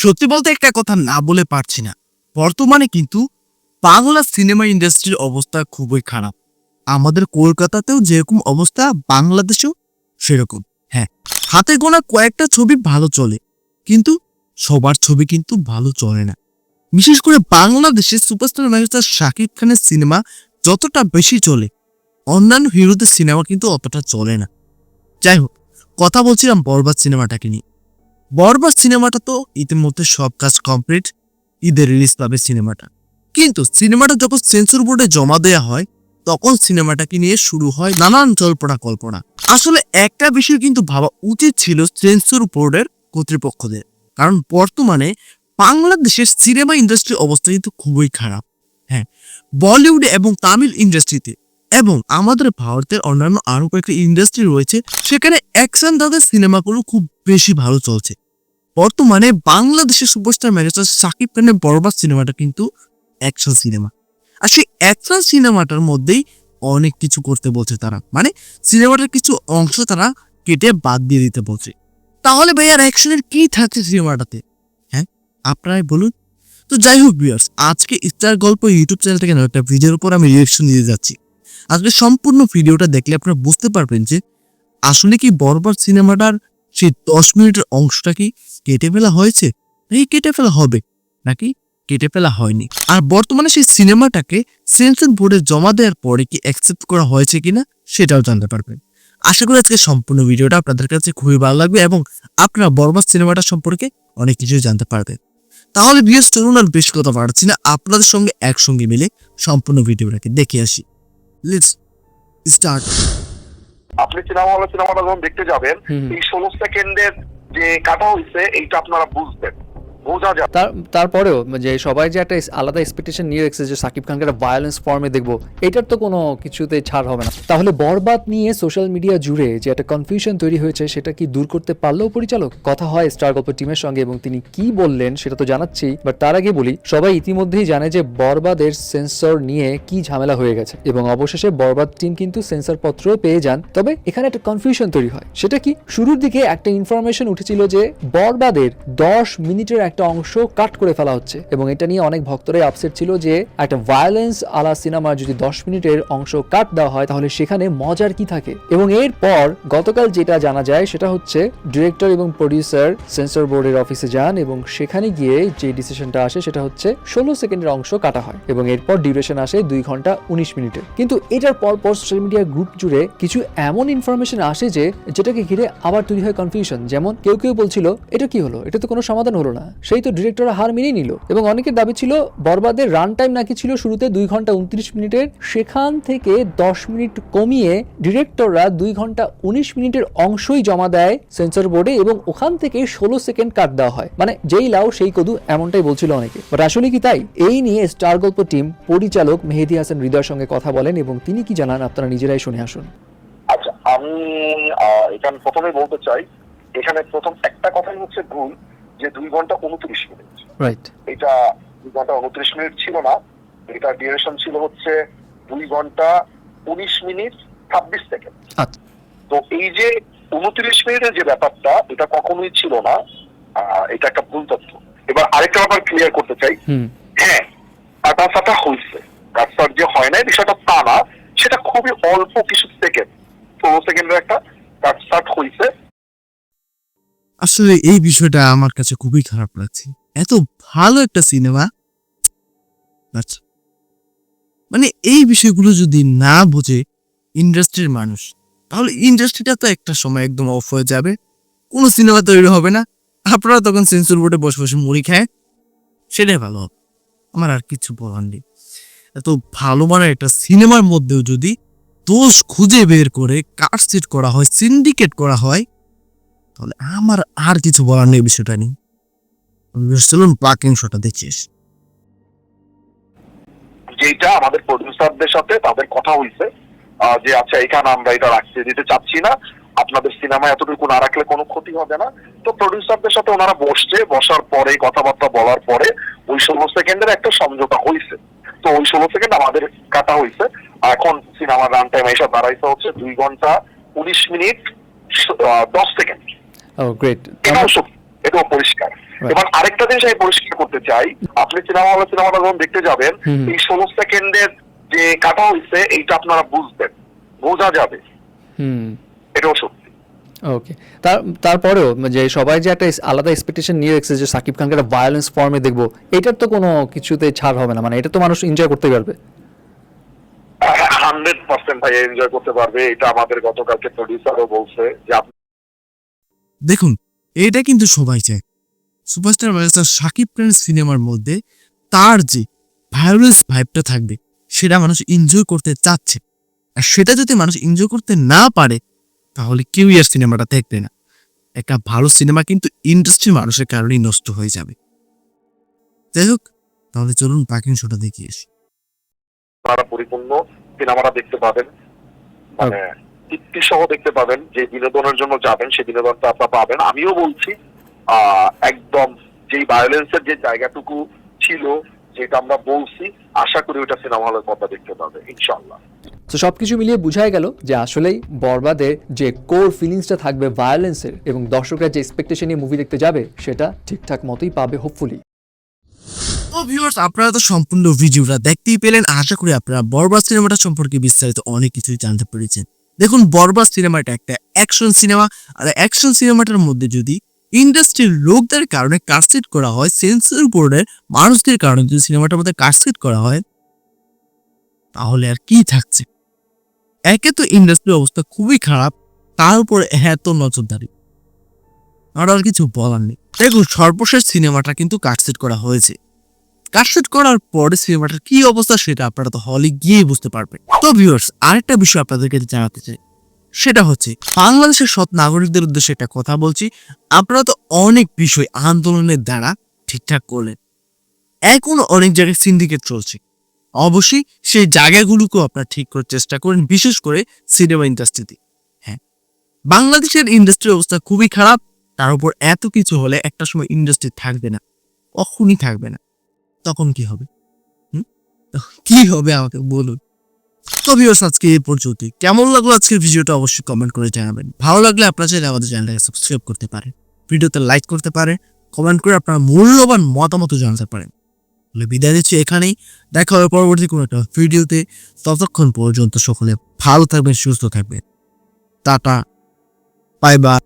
সত্যি বলতে একটা কথা না বলে পারছি না। বর্তমানে কিন্তু বাংলা সিনেমা ইন্ডাস্ট্রির অবস্থা খুবই খারাপ। আমাদের কলকাতাতেও যেরকম অবস্থা, বাংলাদেশেও সেরকম। হ্যাঁ হাতে গোনা কয়েকটা ছবি ভালো চলে, কিন্তু সবার ছবি কিন্তু ভালো চলে না। বিশেষ করে বাংলাদেশের সুপারস্টার মেগাস্টার শাকিব খানের সিনেমা যতটা বেশি চলে, অন্যান্য হিরোদের সিনেমা কিন্তু অতটা চলে না। যাই হোক, কথা বলছিলাম বরবাদ সিনেমাটাকে নিয়ে। বরবাদ সিনেমাটা তো ইতিমধ্যে সব কাজ কমপ্লিট ঈদের রিলিজ পাবে সিনেমাটা। কিন্তু সিনেমাটা যখন সেন্সর বোর্ডে জমা দেওয়া হয়, তখন সিনেমাটাকে নিয়ে শুরু হয় নানান জল্পনা কল্পনা আসলে একটা বিষয় কিন্তু ভাবা উচিত ছিল সেন্সর বোর্ডের কর্তৃপক্ষদের। কারণ বর্তমানে বাংলাদেশের সিনেমা ইন্ডাস্ট্রির অবস্থা কিন্তু খুবই খারাপ। হ্যাঁ বলিউড এবং তামিল ইন্ডাস্ট্রিতে এবং আমাদের ভারতের অন্যান্য আরও কয়েকটি ইন্ডাস্ট্রি রয়েছে, সেখানে অ্যাকশন তাদের সিনেমাগুলো খুব বেশি ভালো চলছে। বর্তমানে বাংলাদেশের সুপারস্টার ম্যানেজার সাকিব খানের বরবাদ সিনেমাটা কিন্তু অ্যাকশন সিনেমা আর সেই অ্যাকশন সিনেমাটার মধ্যেই অনেক কিছু করতে বলছে তারা। মানে সিনেমাটার কিছু অংশ তারা কেটে বাদ দিয়ে দিতে বলছে। তাহলে ভাই আর অ্যাকশনের কি থাকছে সিনেমাটাতে হ্যাঁ আপনারাই বলুন। তো যাই হোক ভিউয়ার্স আজকে স্টার গল্প ইউটিউব চ্যানেল থেকে একটা ভিডিওর উপর আমি রিয়েকশন দিতে যাচ্ছি। আজকে সম্পূর্ণ ভিডিওটা দেখলে আপনারা বুঝতে পারবেন যে আসলে কি বরবার সিনেমাটার সেই দশ মিনিটের অংশটা কি কেটে ফেলা হয়েছে নাকি কেটে ফেলা হবে? নাকি কেটে ফেলা হয়নি? আর বর্তমানে সেই সিনেমাটাকে সেন্সর বোর্ডে জমা দেওয়ার পরে কি অ্যাকসেপ্ট করা হয়েছে কিনা সেটাও জানতে পারবেন। আশা করি আজকে সম্পূর্ণ ভিডিওটা আপনাদের কাছে খুবই ভালো লাগবে এবং আপনারা বরবাদ সিনেমাটা সম্পর্কে অনেক কিছুই জানতে পারবেন। তাহলে বিয়েস চলুন আর বেশ কথা বাড়াচ্ছি না। আপনাদের সঙ্গে একসঙ্গে মিলে সম্পূর্ণ ভিডিওটাকে দেখে আসি। লেটস স্টার্ট আপনি সিনেমা হলে সিনেমাটা যখন দেখতে যাবেন এই সমস্ত কেন্দ্রের যে কাটা হয়েছে এইটা আপনারা বুঝবেন। বোঝা তার, তারপরেও যে সবাই যে একটা আলাদা এক্সপেকটেশন নিয়ে রেখেছে যে সাকিব খানকে একটা ভায়োলেন্স ফর্মে দেখব, এটার তো কোনো কিছুতে ছাড় হবে না। তাহলে বরবাদ নিয়ে সোশ্যাল মিডিয়া জুড়ে যে একটা কনফিউশন তৈরি হয়েছে, সেটা কি দূর করতে পারলেও পরিচালক? কথা হয় স্টার গল্প টিমের সঙ্গে এবং তিনি কি বললেন সেটা তো জানাচ্ছি বাট তার আগে বলি, সবাই ইতিমধ্যেই জানে যে বরবাদের সেন্সর নিয়ে কি ঝামেলা হয়ে গেছে। এবং অবশেষে বরবাদ টিম কিন্তু সেন্সর পত্র পেয়ে যান। তবে এখানে একটা কনফিউশন তৈরি হয়। সেটা কি? শুরুর দিকে একটা ইনফরমেশন উঠেছিল যে বরবাদের দশ মিনিটের একটা অংশ কাট করে ফেলা হচ্ছে এবং এটা নিয়ে অনেক ভক্তরাই আপসেট ছিল যে একটা ভায়োলেন্স আলা সিনেমার যদি দশ মিনিটের অংশ কাট দেওয়া হয়, তাহলে সেখানে মজার কি থাকে? এবং এরপর গতকাল যেটা জানা যায়, সেটা হচ্ছে ডিরেক্টর এবং প্রডিউসার সেন্সর বোর্ডের অফিসে যান এবং সেখানে গিয়ে যে ডিসিশনটা আসে, সেটা হচ্ছে ষোলো সেকেন্ডের অংশ কাটা হয় এবং এরপর ডিউরেশন আসে দুই ঘণ্টা উনিশ মিনিটের কিন্তু এটার পর পর সোশ্যাল মিডিয়া গ্রুপ জুড়ে কিছু এমন ইনফরমেশন আসে যে, যেটাকে ঘিরে আবার তৈরি হয় কনফিউশন যেমন কেউ কেউ বলছিল, এটা কি হলো? এটা তো কোনো সমাধান হলো না। সেই তো ডিরেক্টর হার মেনেই নিল। এবং অনেকের দাবি ছিল, বরবাদের রান টাইম নাকি ছিল শুরুতে দুই ঘণ্টা উনত্রিশ মিনিটের। সেখান থেকে দশ মিনিট কমিয়ে ডিরেক্টররা দুই ঘণ্টা উনিশ মিনিটের অংশই জমা দেয় সেন্সর বোর্ডে এবং ওখান থেকে ষোলো সেকেন্ড কাট দেওয়া হয়। মানে যেই লাও সেই কদু এমনটাই বলছিল অনেকে। বাট আসলে কি তাই? এই নিয়ে স্টার গল্প টিম পরিচালক মেহেদি হাসান হৃদয়ের সঙ্গে কথা বলেন এবং তিনি কি জানান, আপনারা নিজেরাই শুনে আসুন। আচ্ছা আমি এখানে প্রথমে বলতে চাই, এখানে প্রথম একটা কথাই হচ্ছে ভুল। যে দুই ঘণ্টা উনত্রিশ মিনিট। রাইট এটা দুই ঘণ্টা উনত্রিশ মিনিট ছিল না এটা ডিউরেশন ছিল হচ্ছে দুই ঘণ্টা উনিশ মিনিট ছাব্বিশ সেকেন্ড। আচ্ছা। তো এই যে উনত্রিশ মিনিটের যে ব্যাপারটা এটা কখনোই ছিল না আহ, এটা একটা ভুল তথ্য। এবার আরেকটা ব্যাপার ক্লিয়ার করতে চাই। হ্যাঁ কাটা ফাটা হয়েছে। কাটসার যে হয় না বিষয়টা তা না সেটা খুবই অল্প কিছু সেকেন্ড ষোলো সেকেন্ডের একটা কাটসাট হয়েছে আসলে এই বিষয়টা আমার কাছে খুবই খারাপ লাগছে। এত ভালো একটা সিনেমা। মানে এই বিষয়গুলো যদি না বোঝে ইন্ডাস্ট্রির মানুষ, তাহলে ইন্ডাস্ট্রিটা তো একটা সময় একদম অফ হয়ে যাবে। কোনো সিনেমা তৈরি হবে না। আপনারা তখন সেন্সর বোর্ডে বসে বসে মুড়ি খায়। সেটাই ভালো হবে। আমার আর কিছু বলার নেই। এত ভালো মানের একটা সিনেমার মধ্যেও যদি দোষ খুঁজে বের করে কাটসিট করা হয় সিন্ডিকেট করা হয় তাহলে আমার আর কিছু বলার নেই বিষয়টা নেই চলুন পাকিং শটা যেটা আমাদের প্রডিউসারদের সাথে তাদের কথা হয়েছে যে আচ্ছা এখানে আমরা এটা রাখতে দিতে চাচ্ছি না, আপনাদের সিনেমা এতটুকু না রাখলে কোনো ক্ষতি হবে না। তো প্রডিউসারদের সাথে ওনারা বসছে, বসার পরে, কথাবার্তা বলার পরে, ওই ষোলো সেকেন্ডের একটা সমঝোতা হয়েছে তো ওই ষোলো সেকেন্ড আমাদের কাটা হয়েছে এখন সিনেমার রান টাইম এসে দাঁড়াইতে হচ্ছে দুই ঘণ্টা উনিশ মিনিট দশ সেকেন্ড। ও গ্রেট এটাও সত্যি এটাও পরিষ্কার। এবার আরেকটা জিনিস আমি পরিষ্কার করতে চাই। আপনি সিনেমা হলে সিনেমাটা যখন দেখতে যাবেন এই ষোলো সেকেন্ডের যে কাটা হয়েছে এইটা আপনারা বুঝবেন। বোঝা যাবে। এটাও সত্যি। ওকে তার তারপরেও যে সবাই যে একটা আলাদা এক্সপেকটেশন নিয়ে রেখেছে যে সাকিব খানকে একটা ভায়োলেন্স ফর্মে দেখব এটার তো কোনো কিছুতে ছাড় হবে না। মানে এটা তো মানুষ এনজয় করতে পারবে। হান্ড্রেড পার্সেন্ট ভাই এনজয় করতে পারবে। এটা আমাদের গতকালকে প্রডিউসারও বলছে যে দেখুন এটা কিন্তু সবাই চায়। সুপারস্টার মেগাস্টার শাকিব খানের সিনেমার মধ্যে তার যে ভায়োলেন্স ভাইবটা থাকবে সেটা মানুষ এনজয় করতে চাচ্ছে। আর সেটা যদি মানুষ এনজয় করতে না পারে তাহলে কেউই আর সিনেমাটা দেখবে না। একটা ভালো সিনেমা কিন্তু ইন্ডাস্ট্রি মানুষের কারণেই নষ্ট হয়ে যাবে। যাই হোক তাহলে চলুন বাকি শোটা দেখিয়ে আসি। আপনারা পরিপূর্ণ সিনেমাটা দেখতে পাবেন। মানে তৃপ্তি সহ দেখতে পাবেন যে বিনোদনের জন্য যাবেন সেই বিনোদনটা আপনারা পাবেন। আমিও বলছি আহ, একদম যেই ভায়োলেন্সের যে জায়গাটুকু ছিল যেটা আমরা বলছি আশা করি ওটা সিনেমা হলের পর্দা দেখতে পাবে ইনশাল্লাহ তো সব কিছু মিলিয়ে বোঝাই গেল যে আসলেই বরবাদের যে কোর ফিলিংসটা থাকবে ভায়োলেন্সের এবং দর্শকরা যে এক্সপেকটেশন নিয়ে মুভি দেখতে যাবে সেটা ঠিকঠাক মতোই পাবে হোপফুলি তো ভিউয়ার্স আপনারা তো সম্পূর্ণ ভিডিওটা দেখতেই পেলেন। আশা করি আপনারা বরবাদ সিনেমাটা সম্পর্কে বিস্তারিত অনেক কিছুই জানতে পেরেছেন। দেখুন বরবাদ সিনেমাটা একটা অ্যাকশন সিনেমা আর অ্যাকশন সিনেমাটার মধ্যে যদি ইন্ডাস্ট্রির লোকদের কারণে কাটসেট করা হয় সেন্সর বোর্ডের মানুষদের কারণে যদি সিনেমাটার মধ্যে কাটসেট করা হয়, তাহলে আর কি থাকছে? একে তো ইন্ডাস্ট্রির অবস্থা খুবই খারাপ, তার উপর এত নজরদারি। আর আর কিছু বলার নেই। দেখুন, সর্বশেষ সিনেমাটা কিন্তু কাটসেট করা হয়েছে। কাটসেট করার পরে সিনেমাটার কি অবস্থা সেটা আপনারা তো হলে গিয়ে বুঝতে পারবেন। তো ভিউয়ার্স আরেকটা বিষয় আপনাদেরকে জানাতে চাই। সেটা হচ্ছে, বাংলাদেশের সৎ নাগরিকদের উদ্দেশ্যে একটা কথা বলছি। আপনারা তো অনেক বিষয় আন্দোলনের দ্বারা ঠিকঠাক করলেন। এখনও অনেক জায়গায় সিন্ডিকেট চলছে। অবশ্যই সেই জায়গাগুলোকেও আপনারা ঠিক করার চেষ্টা করেন, বিশেষ করে সিনেমা ইন্ডাস্ট্রিতে হ্যাঁ বাংলাদেশের ইন্ডাস্ট্রির অবস্থা খুবই খারাপ। তার উপর এত কিছু হলে একটা সময় ইন্ডাস্ট্রি থাকবে না, কখনই থাকবে না। তখন কি হবে? কি হবে আমাকে বলুন? তো ভিউয়ার্স আজকে এই পর্যন্তই। কেমন লাগল আজকের ভিডিওটা অবশ্যই কমেন্ট করে জানাবেন। ভালো লাগলে আপনারা চাইলে আমাদের চ্যানেলটাকে সাবস্ক্রাইব করতে পারেন। ভিডিওতে লাইক করতে পারেন। কমেন্ট করে আপনার মূল্যবান মতামত জানাতে পারেন। তাহলে বিদায় দিচ্ছি এখানেই। দেখা হবে পরবর্তী কোনো একটা ভিডিওতে। ততক্ষণ পর্যন্ত সকলে ভালো থাকবেন, সুস্থ থাকবেন। টাটা। Bye bye